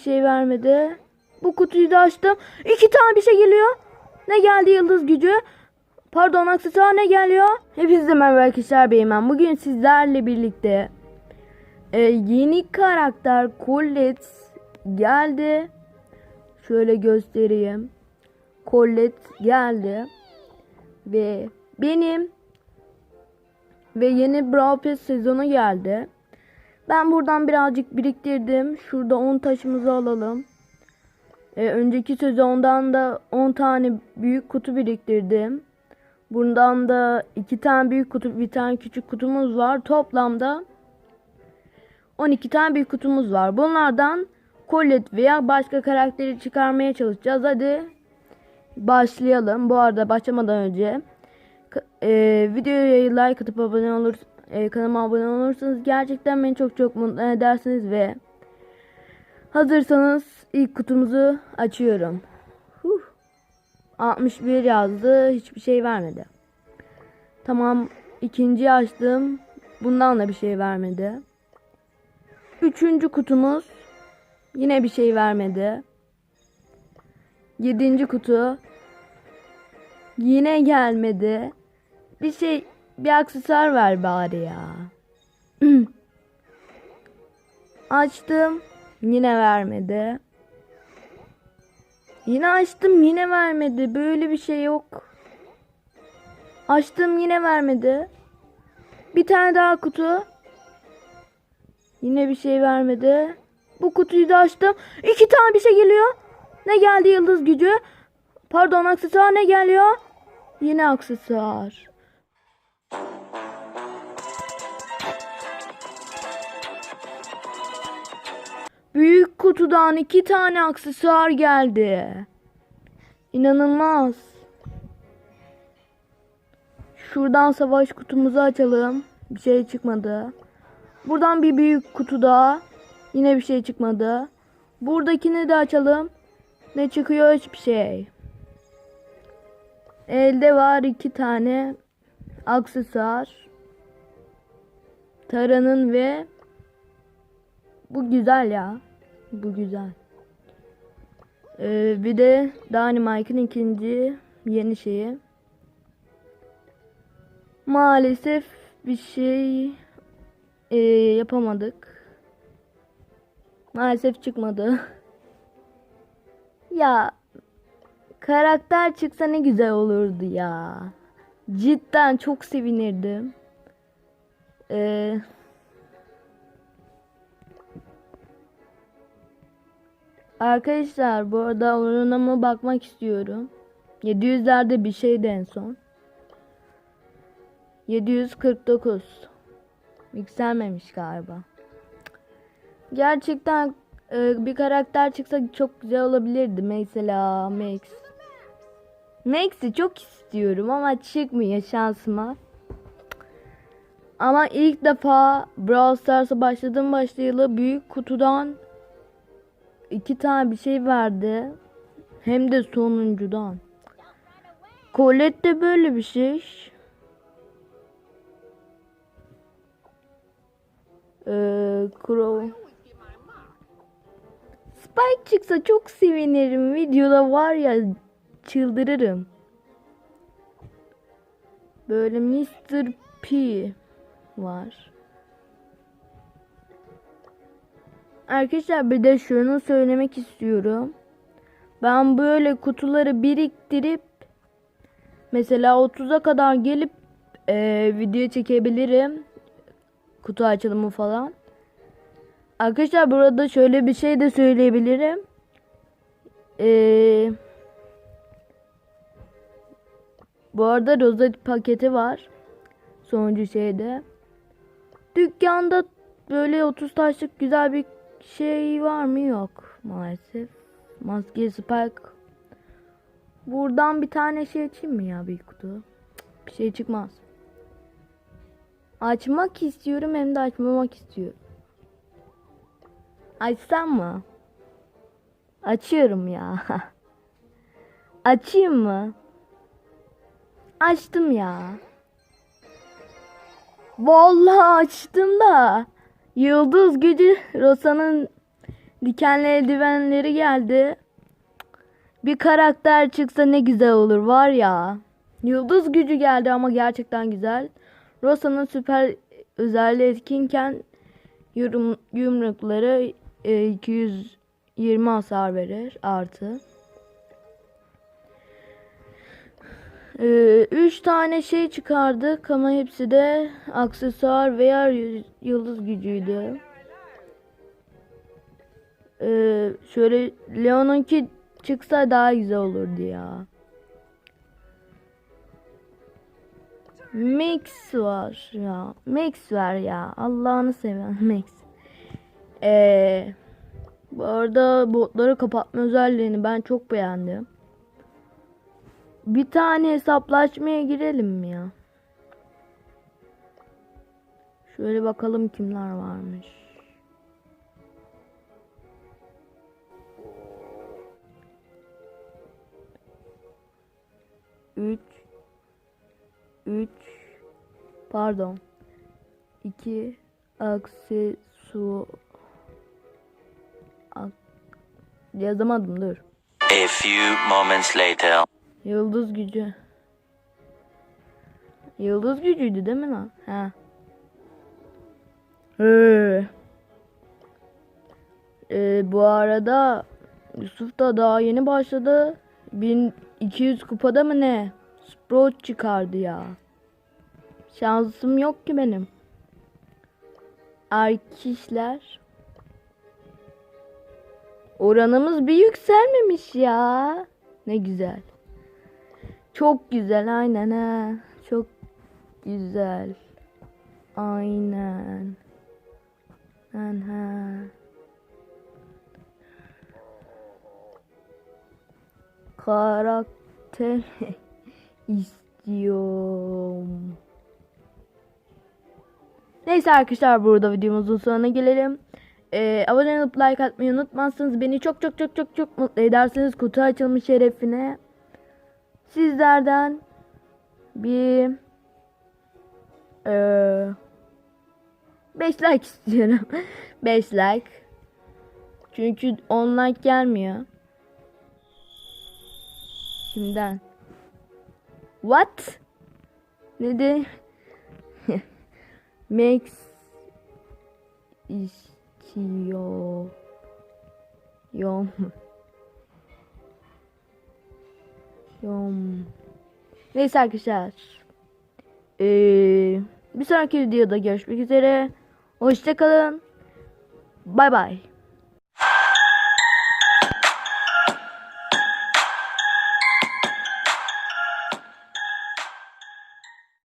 şey vermedi. Bu kutuyu da açtım. İki tane bir şey geliyor. Ne geldi yıldız gücü? Pardon aksesuar ne geliyor? Hepinize merhaba arkadaşlar benim Bugün sizlerle birlikte e, yeni karakter Colette geldi. Şöyle göstereyim. Colette geldi. Ve benim ve yeni Brawl Pass sezonu geldi. Ben buradan birazcık biriktirdim. Şurada 10 taşımızı alalım. Ee, önceki sezondan da 10 tane büyük kutu biriktirdim. Bundan da 2 tane büyük kutu, bir tane küçük kutumuz var. Toplamda 12 tane büyük kutumuz var. Bunlardan Colette veya başka karakteri çıkarmaya çalışacağız. Hadi başlayalım. Bu arada başlamadan önce e, videoya like atıp abone olur e, kanalıma abone olursanız gerçekten beni çok çok mutlu edersiniz ve hazırsanız ilk kutumuzu açıyorum. Huh. 61 yazdı. Hiçbir şey vermedi. Tamam. ikinci açtım. Bundan da bir şey vermedi. Üçüncü kutumuz. Yine bir şey vermedi. Yedinci kutu. Yine gelmedi. Bir şey bir aksesuar ver bari ya. Açtım. Yine vermedi. Yine açtım yine vermedi. Böyle bir şey yok. Açtım yine vermedi. Bir tane daha kutu. Yine bir şey vermedi. Bu kutuyu da açtım. İki tane bir şey geliyor. Ne geldi yıldız gücü? Pardon aksesuar ne geliyor? Yine aksesuar. Kutudan iki tane aksesuar geldi. İnanılmaz. Şuradan savaş kutumuzu açalım. Bir şey çıkmadı. Buradan bir büyük kutu daha. Yine bir şey çıkmadı. Buradakini de açalım. Ne çıkıyor hiçbir şey. Elde var iki tane aksesuar. Tara'nın ve bu güzel ya. Bu güzel. Ee, bir de Dynamite'ın ikinci yeni şeyi. Maalesef bir şey ee, yapamadık. Maalesef çıkmadı. ya karakter çıksa ne güzel olurdu ya. Cidden çok sevinirdim. Ee, Arkadaşlar bu arada oranıma bakmak istiyorum. 700'lerde bir şeydi en son. 749. Yükselmemiş galiba. Gerçekten e, bir karakter çıksa çok güzel olabilirdi. Mesela Max. Max'i çok istiyorum ama çıkmıyor şansıma. Ama ilk defa Brawl Stars'a başladım başlayalı büyük kutudan iki tane bir şey verdi. Hem de sonuncudan. Colette de böyle bir şey. Ee, Crow. Spike çıksa çok sevinirim. Videoda var ya çıldırırım. Böyle Mr. P var. Arkadaşlar bir de şunu söylemek istiyorum. Ben böyle kutuları biriktirip mesela 30'a kadar gelip e, video çekebilirim. Kutu açılımı falan. Arkadaşlar burada şöyle bir şey de söyleyebilirim. Ee, bu arada rozet paketi var. Sonuncu şeyde. Dükkanda böyle 30 taşlık güzel bir şey var mı? Yok maalesef. Maske spike. Buradan bir tane şey açayım mı ya bir kutu? Bir şey çıkmaz. Açmak istiyorum hem de açmamak istiyorum. Açsam mı? Açıyorum ya. Açayım mı? Açtım ya. Vallahi açtım da. Yıldız gücü Rosa'nın Dikenli eldivenleri geldi. Bir karakter çıksa ne güzel olur var ya. Yıldız gücü geldi ama gerçekten güzel. Rosa'nın süper özelliği etkinken yumrukları e, 220 hasar verir artı. 3 tane şey çıkardık ama hepsi de aksesuar veya yıldız gücüydü. Ee, şöyle Leon'unki çıksa daha güzel olurdu ya. Max var ya. Max var ya. Allah'ını seven Max. Ee, bu arada botları kapatma özelliğini ben çok beğendim. Bir tane hesaplaşmaya girelim mi ya? Şöyle bakalım kimler varmış. Üç. Üç. Pardon. İki. Aksesu. Ak Yazamadım dur. A few moments later. Yıldız gücü. Yıldız gücüydü değil mi lan? He. Ee, Ee, bu arada Yusuf da daha yeni başladı. 1200 kupada mı ne? Sprout çıkardı ya. Şansım yok ki benim. Arkadaşlar. Oranımız bir yükselmemiş ya. Ne güzel. Çok güzel aynen ha. Çok güzel. Aynen. Ben ha. Karakter istiyorum. Neyse arkadaşlar burada videomuzun sonuna gelelim. Ee, abone olup like atmayı unutmazsanız beni çok çok çok çok çok mutlu edersiniz kutu açılmış şerefine. Sizlerden bir 5 like istiyorum. 5 like. Çünkü 10 like gelmiyor. Kimden? What? Ne de? Max istiyor. Yom. Yom. Neyse arkadaşlar. Ee, bir sonraki videoda görüşmek üzere. Hoşçakalın. Bay bay.